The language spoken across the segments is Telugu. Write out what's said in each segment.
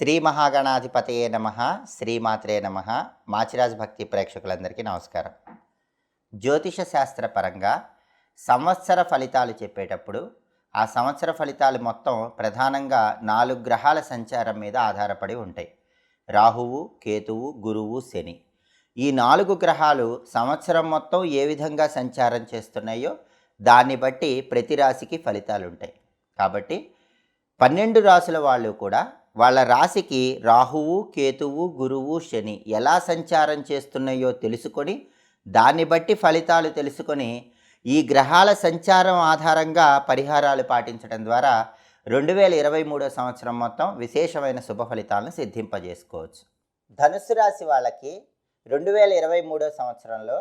శ్రీ మహాగణాధిపతయే నమ శ్రీమాత్రే నమ. మాచిరాజ్ భక్తి ప్రేక్షకులందరికీ నమస్కారం. జ్యోతిష శాస్త్ర పరంగా సంవత్సర ఫలితాలు చెప్పేటప్పుడు ఆ సంవత్సర ఫలితాలు మొత్తం ప్రధానంగా నాలుగు గ్రహాల సంచారం మీద ఆధారపడి ఉంటాయి. రాహువు కేతువు గురువు శని. ఈ నాలుగు గ్రహాలు సంవత్సరం మొత్తం ఏ విధంగా సంచారం చేస్తున్నాయో దాన్ని బట్టి ప్రతి రాశికి ఫలితాలు ఉంటాయి. కాబట్టి పన్నెండు రాసుల వాళ్ళు కూడా వాళ్ళ రాశికి రాహువు కేతువు గురువు శని ఎలా సంచారం చేస్తున్నాయో తెలుసుకొని దాన్ని బట్టి ఫలితాలు తెలుసుకొని ఈ గ్రహాల సంచారం ఆధారంగా పరిహారాలు పాటించడం ద్వారా రెండు వేల ఇరవై మూడో సంవత్సరం మొత్తం విశేషమైన శుభ ఫలితాలను సిద్ధింపజేసుకోవచ్చు. ధనుసు రాశి వాళ్ళకి రెండు వేల ఇరవై మూడో సంవత్సరంలో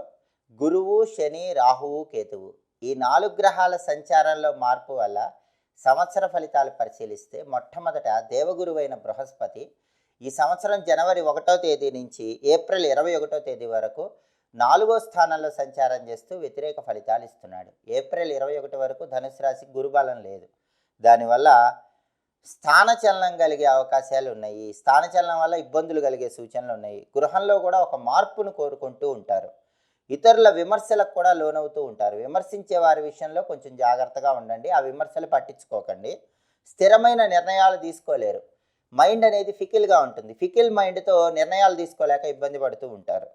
గురువు శని రాహువు కేతువు ఈ నాలుగు గ్రహాల సంచారంలో మార్పు వల్ల సంవత్సర ఫలితాలు పరిశీలిస్తే మొట్టమొదట దేవగురువైన బృహస్పతి ఈ సంవత్సరం జనవరి ఒకటో తేదీ నుంచి ఏప్రిల్ ఇరవై ఒకటో తేదీ వరకు నాలుగో స్థానంలో సంచారం చేస్తూ వ్యతిరేక ఫలితాలు ఇస్తున్నాడు. ఏప్రిల్ ఇరవై ఒకటి వరకు ధనుసు రాశికి గురుబలం లేదు. దానివల్ల స్థానచలనం కలిగే అవకాశాలు ఉన్నాయి. స్థానచలనం వల్ల ఇబ్బందులు కలిగే సూచనలు ఉన్నాయి. గృహంలో కూడా ఒక మార్పును కోరుకుంటూ ఉంటారు. ఇతరుల విమర్శలకు కూడా లోనవుతూ ఉంటారు. విమర్శించే వారి విషయంలో కొంచెం జాగ్రత్తగా ఉండండి. ఆ విమర్శలు పట్టించుకోకండి. స్థిరమైన నిర్ణయాలు తీసుకోలేరు. మైండ్ అనేది ఫికిల్గా ఉంటుంది. ఫికిల్ మైండ్తో నిర్ణయాలు తీసుకోలేక ఇబ్బంది పడుతూ ఉంటారు.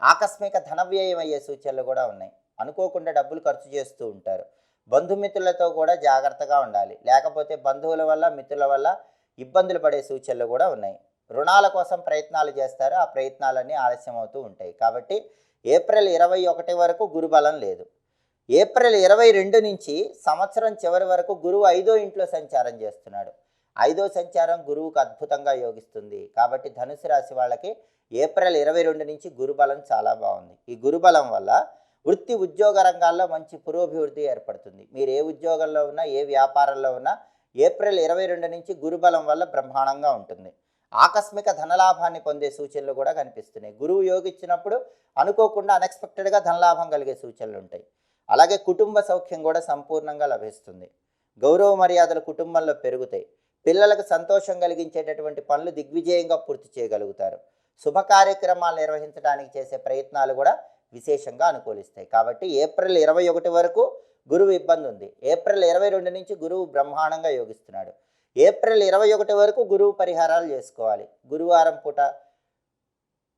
ఆకస్మిక ధన వ్యయం అయ్యే సూచనలు కూడా ఉన్నాయి. అనుకోకుండా డబ్బులు ఖర్చు చేస్తూ ఉంటారు. బంధుమిత్రులతో కూడా జాగ్రత్తగా ఉండాలి. లేకపోతే బంధువుల వల్ల మిత్రుల వల్ల ఇబ్బందులు పడే సూచనలు కూడా ఉన్నాయి. రుణాల కోసం ప్రయత్నాలు చేస్తారు. ఆ ప్రయత్నాలన్నీ ఆలస్యం అవుతూ ఉంటాయి. కాబట్టి ఏప్రిల్ ఇరవై ఒకటి వరకు గురుబలం లేదు. ఏప్రిల్ ఇరవై రెండు నుంచి సంవత్సరం చివరి వరకు గురువు ఐదో ఇంట్లో సంచారం చేస్తున్నాడు. ఐదో సంచారం గురువుకు అద్భుతంగా యోగిస్తుంది. కాబట్టి ధనుసు రాశి వాళ్ళకి ఏప్రిల్ ఇరవై రెండు నుంచి గురుబలం చాలా బాగుంది. ఈ గురుబలం వల్ల వృత్తి ఉద్యోగ రంగాల్లో మంచి పురోభివృద్ధి ఏర్పడుతుంది. మీరు ఏ ఉద్యోగంలో ఉన్నా ఏ వ్యాపారంలో ఉన్నా ఏప్రిల్ ఇరవై రెండు నుంచి గురుబలం వల్ల బ్రహ్మాండంగా ఉంటుంది. ఆకస్మిక ధనలాభాన్ని పొందే సూచనలు కూడా కనిపిస్తున్నాయి. గురువు యోగిచ్చినప్పుడు అనుకోకుండా అన్ఎక్స్పెక్టెడ్గా ధనలాభం కలిగే సూచనలు ఉంటాయి. అలాగే కుటుంబ సౌఖ్యం కూడా సంపూర్ణంగా లభిస్తుంది. గౌరవ మర్యాదలు కుటుంబంలో పెరుగుతాయి. పిల్లలకు సంతోషం కలిగించేటటువంటి పనులు దిగ్విజయంగా పూర్తి చేయగలుగుతారు. శుభ కార్యక్రమాలు నిర్వహించడానికి చేసే ప్రయత్నాలు కూడా విశేషంగా అనుకూలిస్తాయి. కాబట్టి ఏప్రిల్ ఇరవై ఒకటి వరకు గురువు ఇబ్బంది ఉంది. ఏప్రిల్ ఇరవై రెండు నుంచి గురువు బ్రహ్మాండంగా యోగిస్తున్నాడు. ఏప్రిల్ ఇరవై ఒకటి వరకు గురువు పరిహారాలు చేసుకోవాలి. గురువారం పూట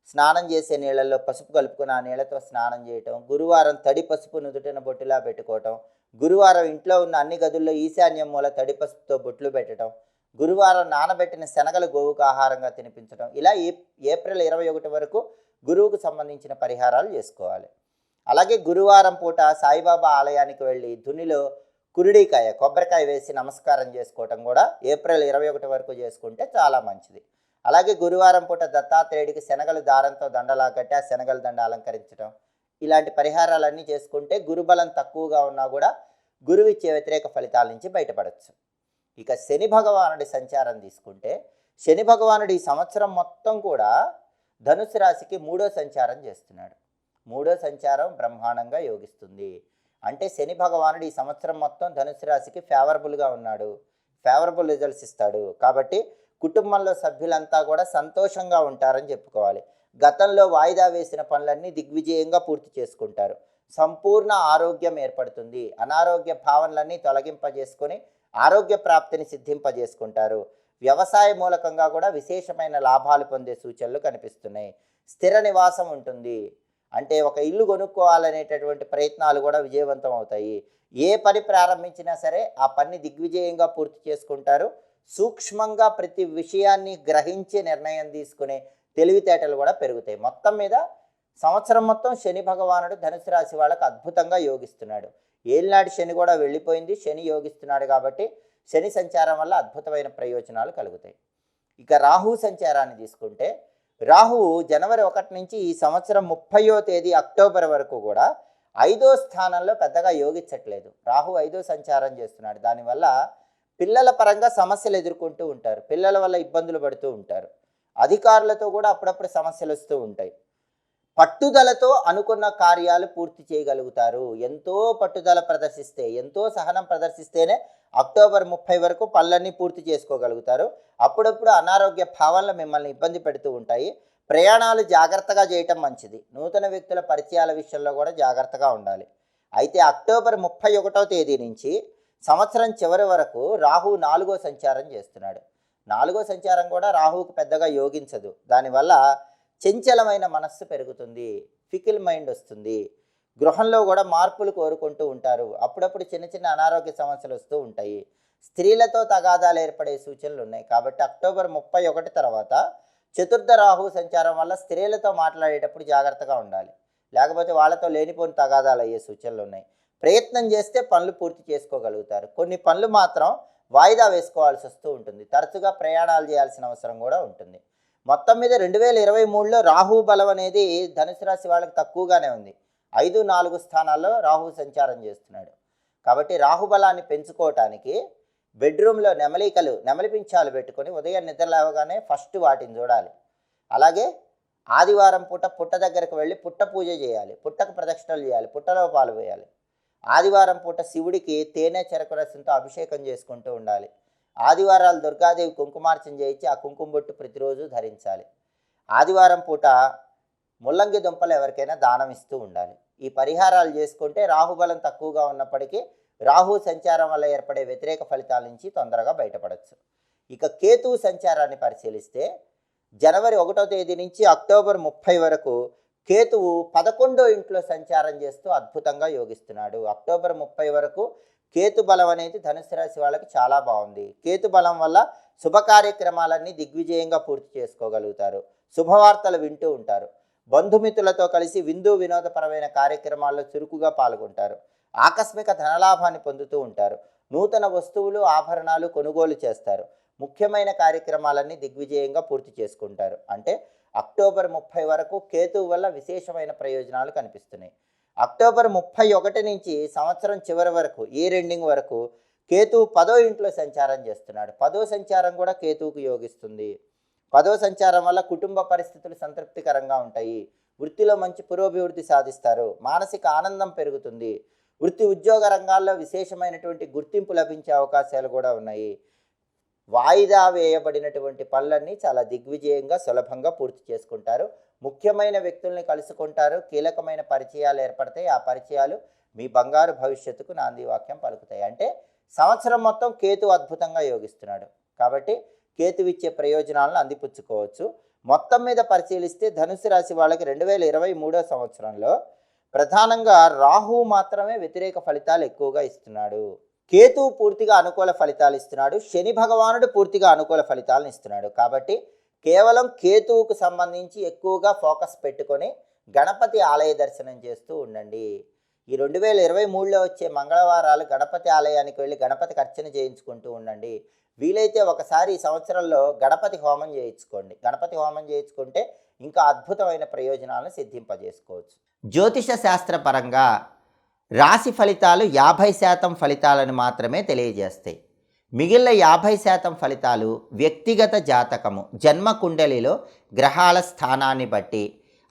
స్నానం చేసే నీళ్ళల్లో పసుపు కలుపుకుని ఆ నీళ్ళతో స్నానం చేయటం గురువారం తడి పసుపు నుదుటిన బొట్టులా పెట్టుకోవటం గురువారం ఇంట్లో ఉన్న అన్ని గదుల్లో ఈశాన్యం మూల తడి పసుపుతో బొట్లు పెట్టడం గురువారం నానబెట్టిన శనగలు గోవుకు ఆహారంగా తినిపించడం ఇలా ఏ ఏప్రిల్ ఇరవై ఒకటి వరకు గురువుకు సంబంధించిన పరిహారాలు చేసుకోవాలి. అలాగే గురువారం పూట సాయిబాబా ఆలయానికి వెళ్ళి ధునిలో కురిడికాయ కొబ్బరికాయ వేసి నమస్కారం చేసుకోవటం కూడా ఏప్రిల్ ఇరవై ఒకటి వరకు చేసుకుంటే చాలా మంచిది. అలాగే గురువారం పూట దత్తాత్రేయుడికి శనగలు దారంతో దండలా కట్టి ఆ శనగల దండ అలంకరించడం ఇలాంటి పరిహారాలన్నీ చేసుకుంటే గురుబలం తక్కువగా ఉన్నా కూడా గురువు ఇచ్చే వ్యతిరేక ఫలితాల నుంచి బయటపడవచ్చు ఇక శని భగవానుడి సంచారం తీసుకుంటే శని భగవానుడు ఈ సంవత్సరం మొత్తం కూడా ధనుసు రాశికి మూడో సంచారం చేస్తున్నాడు. మూడో సంచారం బ్రహ్మాండంగా యోగిస్తుంది. అంటే శని భగవానుడు ఈ సంవత్సరం మొత్తం ధనుసు రాశికి ఫేవరబుల్గా ఉన్నాడు. ఫేవరబుల్ రిజల్ట్స్ ఇస్తాడు. కాబట్టి కుటుంబంలో సభ్యులంతా కూడా సంతోషంగా ఉంటారని చెప్పుకోవాలి. గతంలో వాయిదా వేసిన పనులన్నీ దిగ్విజయంగా పూర్తి చేసుకుంటారు. సంపూర్ణ ఆరోగ్యం ఏర్పడుతుంది. అనారోగ్య భావనలన్నీ తొలగింపజేసుకొని ఆరోగ్య ప్రాప్తిని సిద్ధింపజేసుకుంటారు. వ్యవసాయ మూలకంగా కూడా విశేషమైన లాభాలు పొందే సూచనలు కనిపిస్తున్నాయి. స్థిర నివాసం ఉంటుంది. అంటే ఒక ఇల్లు కొనుక్కోవాలనేటటువంటి ప్రయత్నాలు కూడా విజయవంతం అవుతాయి ఏ పని ప్రారంభించినా సరే ఆ పని దిగ్విజయంగా పూర్తి చేసుకుంటారు. సూక్ష్మంగా ప్రతి విషయాన్ని గ్రహించి నిర్ణయం తీసుకునే తెలివితేటలు కూడా పెరుగుతాయి. మొత్తం మీద సంవత్సరం మొత్తం శని భగవానుడు ధనుసు రాశి వాళ్ళకు అద్భుతంగా యోగిస్తున్నాడు. ఏలినాటి శని కూడా వెళ్ళిపోయింది. శని యోగిస్తున్నాడు కాబట్టి శని సంచారం వల్ల అద్భుతమైన ప్రయోజనాలు కలుగుతాయి. ఇక రాహు సంచారాన్ని తీసుకుంటే రాహువు జనవరి ఒకటి నుంచి ఈ సంవత్సరం ముప్పయో తేదీ అక్టోబర్ వరకు కూడా ఐదో స్థానంలో పెద్దగా యోగించట్లేదు. రాహు ఐదో సంచారం చేస్తున్నాడు. దానివల్ల పిల్లల పరంగా సమస్యలు ఎదుర్కొంటూ ఉంటారు. పిల్లల వల్ల ఇబ్బందులు పడుతూ ఉంటారు. అధికారులతో కూడా అప్పుడప్పుడు సమస్యలు వస్తూ ఉంటాయి. పట్టుదలతో అనుకున్న కార్యాలు పూర్తి చేయగలుగుతారు. ఎంతో పట్టుదల ప్రదర్శిస్తే ఎంతో సహనం ప్రదర్శిస్తేనే అక్టోబర్ ముప్పై వరకు పనులన్నీ పూర్తి చేసుకోగలుగుతారు. అప్పుడప్పుడు అనారోగ్య భావనలు మిమ్మల్ని ఇబ్బంది పెడుతూ ఉంటాయి. ప్రయాణాలు జాగ్రత్తగా చేయటం మంచిది. నూతన వ్యక్తుల పరిచయాల విషయంలో కూడా జాగ్రత్తగా ఉండాలి. అయితే అక్టోబర్ ముప్పై ఒకటో తేదీ నుంచి సంవత్సరం చివరి వరకు రాహు నాలుగో సంచారం చేస్తున్నాడు. నాలుగో సంచారం కూడా రాహువుకు పెద్దగా యోగించదు. దానివల్ల చంచలమైన మనస్సు పెరుగుతుంది ఫికిల్ మైండ్ వస్తుంది. గృహంలో కూడా మార్పులు కోరుకుంటూ ఉంటారు. అప్పుడప్పుడు చిన్న చిన్న అనారోగ్య సమస్యలు వస్తూ ఉంటాయి. స్త్రీలతో తగాదాలు ఏర్పడే సూచనలు ఉన్నాయి. కాబట్టి అక్టోబర్ ముప్పై ఒకటి తర్వాత చతుర్థ రాహు సంచారం వల్ల స్త్రీలతో మాట్లాడేటప్పుడు జాగ్రత్తగా ఉండాలి. లేకపోతే వాళ్ళతో లేనిపోని తగాదాలు అయ్యే సూచనలు ఉన్నాయి. ప్రయత్నం చేస్తే పనులు పూర్తి చేసుకోగలుగుతారు. కొన్ని పనులు మాత్రం వాయిదా వేసుకోవాల్సి వస్తూ ఉంటుంది. తరచుగా ప్రయాణాలు చేయాల్సిన అవసరం కూడా ఉంటుంది. మొత్తం మీద రెండు వేల ఇరవై మూడులో రాహు బలం అనేది ధనుసు రాశి వాళ్ళకి తక్కువగానే ఉంది. ఐదు నాలుగు స్థానాల్లో రాహు సంచారం చేస్తున్నాడు. కాబట్టి రాహు బలాన్ని పెంచుకోవటానికి బెడ్రూమ్లో నెమలికలు నెమలి పింఛాలు పెట్టుకొని ఉదయం నిద్ర లేవగానే ఫస్ట్ వాటిని చూడాలి. అలాగే ఆదివారం పూట పుట్ట దగ్గరకు వెళ్ళి పుట్ట పూజ చేయాలి. పుట్టకు ప్రదక్షిణలు చేయాలి. పుట్టలో పాలు వేయాలి ఆదివారం పూట శివుడికి తేనె చెరకు రసంతో అభిషేకం చేసుకుంటూ ఉండాలి. ఆదివారాలు దుర్గాదేవి కుంకుమార్చన చేయించి ఆ కుంకుమ బొట్టు ప్రతిరోజు ధరించాలి. ఆదివారం పూట ముల్లంగి దుంపలు ఎవరికైనా దానం ఇస్తూ ఉండాలి. ఈ పరిహారాలు చేసుకుంటే రాహుబలం తక్కువగా ఉన్నప్పటికీ రాహు సంచారం వల్ల ఏర్పడే వ్యతిరేక ఫలితాల నుంచి తొందరగా బయటపడవచ్చు ఇక కేతువు సంచారాన్ని పరిశీలిస్తే జనవరి ఒకటో తేదీ నుంచి అక్టోబర్ ముప్పై వరకు కేతువు పదకొండో ఇంట్లో సంచారం చేస్తూ అద్భుతంగా యోగిస్తున్నాడు. అక్టోబర్ ముప్పై వరకు కేతు బలం అనేది ధనుసు రాశి వాళ్ళకి చాలా బాగుంది. కేతు బలం వల్ల శుభ కార్యక్రమాలన్నీ దిగ్విజయంగా పూర్తి చేసుకోగలుగుతారు. శుభవార్తలు వింటూ ఉంటారు. బంధుమిత్రులతో కలిసి విందు వినోదపరమైన కార్యక్రమాల్లో చురుకుగా పాల్గొంటారు. ఆకస్మిక ధనలాభాన్ని పొందుతూ ఉంటారు. నూతన వస్తువులు ఆభరణాలు కొనుగోలు చేస్తారు. ముఖ్యమైన కార్యక్రమాలన్నీ దిగ్విజయంగా పూర్తి చేసుకుంటారు. అంటే అక్టోబర్ ముప్పై వరకు కేతువు వల్ల విశేషమైన ప్రయోజనాలు కనిపిస్తున్నాయి. అక్టోబర్ ముప్పై ఒకటి నుంచి సంవత్సరం చివరి వరకు ఇయర్ రెండింగ్ వరకు కేతు పదో ఇంట్లో సంచారం చేస్తున్నాడు. పదో సంచారం కూడా కేతువుకు యోగిస్తుంది. పదో సంచారం వల్ల కుటుంబ పరిస్థితులు సంతృప్తికరంగా ఉంటాయి. వృత్తిలో మంచి పురోభివృద్ధి సాధిస్తారు. మానసిక ఆనందం పెరుగుతుంది. వృత్తి ఉద్యోగ రంగాల్లో విశేషమైనటువంటి గుర్తింపు లభించే అవకాశాలు కూడా ఉన్నాయి. వాయిదా వేయబడినటువంటి పనులన్నీ చాలా దిగ్విజయంగా సులభంగా పూర్తి చేసుకుంటారు. ముఖ్యమైన వ్యక్తుల్ని కలుసుకుంటారు కీలకమైన పరిచయాలు ఏర్పడతాయి. ఆ పరిచయాలు మీ బంగారు భవిష్యత్తుకు నాంది వాక్యం పలుకుతాయి. అంటే సంవత్సరం మొత్తం కేతు అద్భుతంగా యోగిస్తున్నాడు. కాబట్టి కేతు ఇచ్చే ప్రయోజనాలను అందిపుచ్చుకోవచ్చు. మొత్తం మీద పరిశీలిస్తే ధనుసు రాశి వాళ్ళకి రెండు వేల ఇరవై మూడో సంవత్సరంలో ప్రధానంగా రాహు మాత్రమే వ్యతిరేక ఫలితాలు ఎక్కువగా ఇస్తున్నాడు. కేతు పూర్తిగా అనుకూల ఫలితాలు ఇస్తున్నాడు. శని భగవానుడు పూర్తిగా అనుకూల ఫలితాలను ఇస్తున్నాడు. కాబట్టి కేవలం కేతువుకు సంబంధించి ఎక్కువగా ఫోకస్ పెట్టుకొని గణపతి ఆలయ దర్శనం చేస్తూ ఉండండి. ఈ రెండు వేల ఇరవై మూడులో వచ్చే మంగళవారాలు గణపతి ఆలయానికి వెళ్ళి గణపతికి అర్చన చేయించుకుంటూ ఉండండి. వీలైతే ఒకసారి ఈ సంవత్సరంలో గణపతి హోమం చేయించుకోండి. గణపతి హోమం చేయించుకుంటే ఇంకా అద్భుతమైన ప్రయోజనాలను సిద్ధింపజేసుకోవచ్చు. జ్యోతిష శాస్త్రపరంగా రాశి ఫలితాలు యాభై శాతం ఫలితాలను మాత్రమే తెలియజేస్తాయి. మిగిలిన యాభై శాతం ఫలితాలు వ్యక్తిగత జాతకము. జన్మ కుండలిలో గ్రహాల స్థానాన్ని బట్టి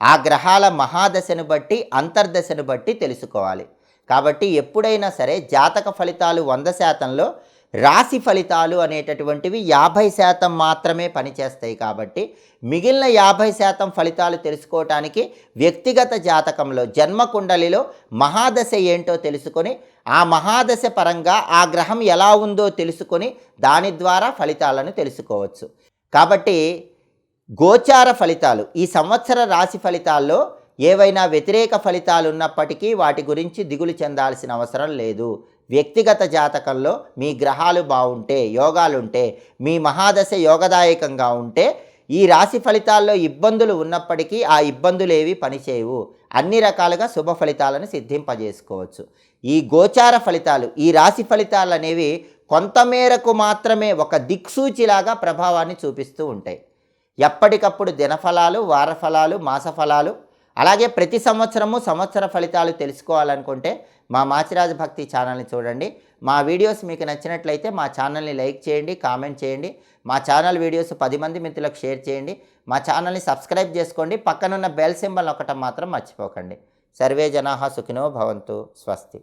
ఆ గ్రహాల మహాదశను బట్టి అంతర్దశను బట్టి తెలుసుకోవాలి. కాబట్టి ఎప్పుడైనా సరే జాతక ఫలితాలు వంద శాతంలో రాశి ఫలితాలు అనేటటువంటివి యాభై శాతం మాత్రమే పనిచేస్తాయి కాబట్టి మిగిలిన యాభై శాతం ఫలితాలు తెలుసుకోవటానికి వ్యక్తిగత జాతకంలో జన్మ కుండలిలో మహాదశ ఏంటో తెలుసుకొని ఆ మహాదశ పరంగా ఆ గ్రహం ఎలా ఉందో తెలుసుకొని దాని ద్వారా ఫలితాలను తెలుసుకోవచ్చు. కాబట్టి గోచార ఫలితాలు ఈ సంవత్సర రాశి ఫలితాల్లో ఏవైనా వ్యతిరేక ఫలితాలు ఉన్నప్పటికీ వాటి గురించి దిగులు చెందాల్సిన అవసరం లేదు. వ్యక్తిగత జాతకంలో మీ గ్రహాలు బాగుంటే యోగాలుంటే మీ మహాదశ యోగదాయకంగా ఉంటే ఈ రాశి ఫలితాల్లో ఇబ్బందులు ఉన్నప్పటికీ ఆ ఇబ్బందులు ఏవి పనిచేయవు. అన్ని రకాలుగా శుభ ఫలితాలను సిద్ధింపజేసుకోవచ్చు. ఈ గోచార ఫలితాలు ఈ రాశి ఫలితాలు అనేవి కొంతమేరకు మాత్రమే ఒక దిక్సూచిలాగా ప్రభావాన్ని చూపిస్తూ ఉంటాయి. ఎప్పటికప్పుడు దినఫలాలు వారఫలాలు మాసఫలాలు అలాగే ప్రతి సంవత్సరము సంవత్సర ఫలితాలు తెలుసుకోవాలనుకుంటే మా మాచిరాజు భక్తి ఛానల్ని చూడండి. మా వీడియోస్ మీకు నచ్చినట్లయితే మా ఛానల్ని లైక్ చేయండి కామెంట్ చేయండి. మా ఛానల్ వీడియోస్ పది మంది మిత్రులకు షేర్ చేయండి. మా ఛానల్ని సబ్స్క్రైబ్ చేసుకోండి. పక్కనున్న బెల్ సింబల్ ఒకటం మాత్రం మర్చిపోకండి. సర్వే జనాహ సుఖినో భవంతు. స్వస్తి.